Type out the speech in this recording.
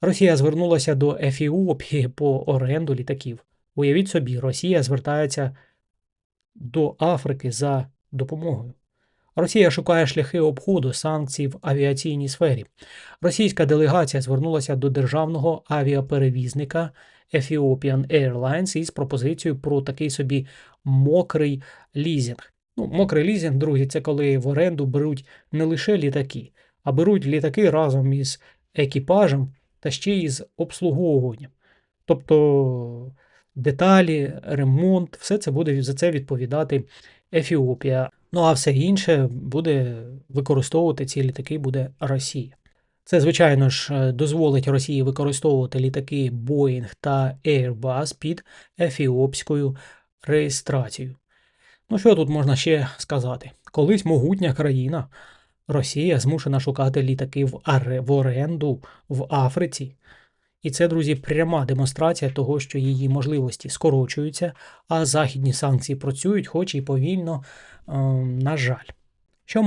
Росія звернулася до Ефіопії по оренду літаків. Уявіть собі, Росія звертається до Африки за допомогою. Росія шукає шляхи обходу санкцій в авіаційній сфері. Російська делегація звернулася до державного авіаперевізника Ethiopian Airlines із пропозицією про такий собі мокрий лізінг. Ну, мокрий лізінг, друзі, це коли в оренду беруть не лише літаки, а беруть літаки разом із екіпажем та ще й з обслуговуванням. Тобто деталі, ремонт, все це буде за це відповідати Ефіопія. Ну а все інше буде використовувати ці літаки буде Росія. Це, звичайно ж, е, дозволить Росії використовувати літаки Boeing та Airbus під ефіопською реєстрацією. Ну, що тут можна ще сказати? Колись могутня країна, Росія змушена шукати літаки в, аре- в оренду в Африці. І це, друзі, пряма демонстрація того, що її можливості скорочуються, а західні санкції працюють, хоч і повільно, ем, на жаль.